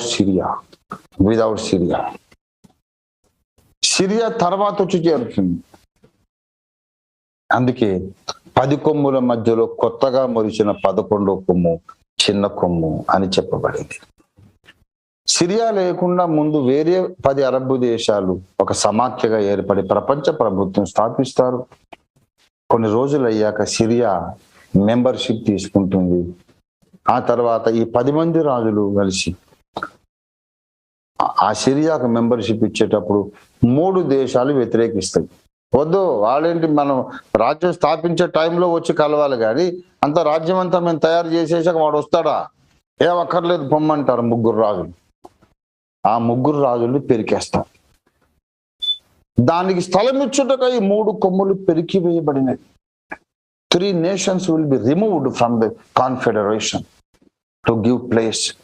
Syria without Syria. Syria తర్వాత వచ్చి చేరుతుంది. అందుకే పది కొమ్ముల మధ్యలో కొత్తగా మొలిచిన పదకొండో కొమ్ము చిన్న కొమ్ము అని చెప్పబడింది. సిరియా లేకుండా ముందు వేరే పది అరబ్బు దేశాలు ఒక సమాఖ్యగా ఏర్పడి ప్రపంచ ప్రభుత్వం స్థాపిస్తారు. కొన్ని రోజులు అయ్యాక సిరియా మెంబర్షిప్ తీసుకుంటుంది. ఆ తర్వాత ఈ పది మంది రాజులు కలిసి ఆ- సిరియాకు మెంబర్షిప్ ఇచ్చేటప్పుడు మూడు దేశాలు వ్యతిరేకిస్తాయి. వద్దు వాళ్ళేంటి మనం రాజ్యం స్థాపించే టైంలో వచ్చి కలవాలి కానీ అంత రాజ్యం అంతా మేము తయారు చేసేసాక వాడు వస్తాడా? ఏం అక్కర్లేదు పొమ్మంటారు ముగ్గురు రాజులు. ఆ ముగ్గురు రాజులు పెరికేస్తాం. దానికి స్థలం ఇచ్చుటకై మూడు కొమ్ములు పెరికి వేయబడినవి three nations will be removed from the confederation to give place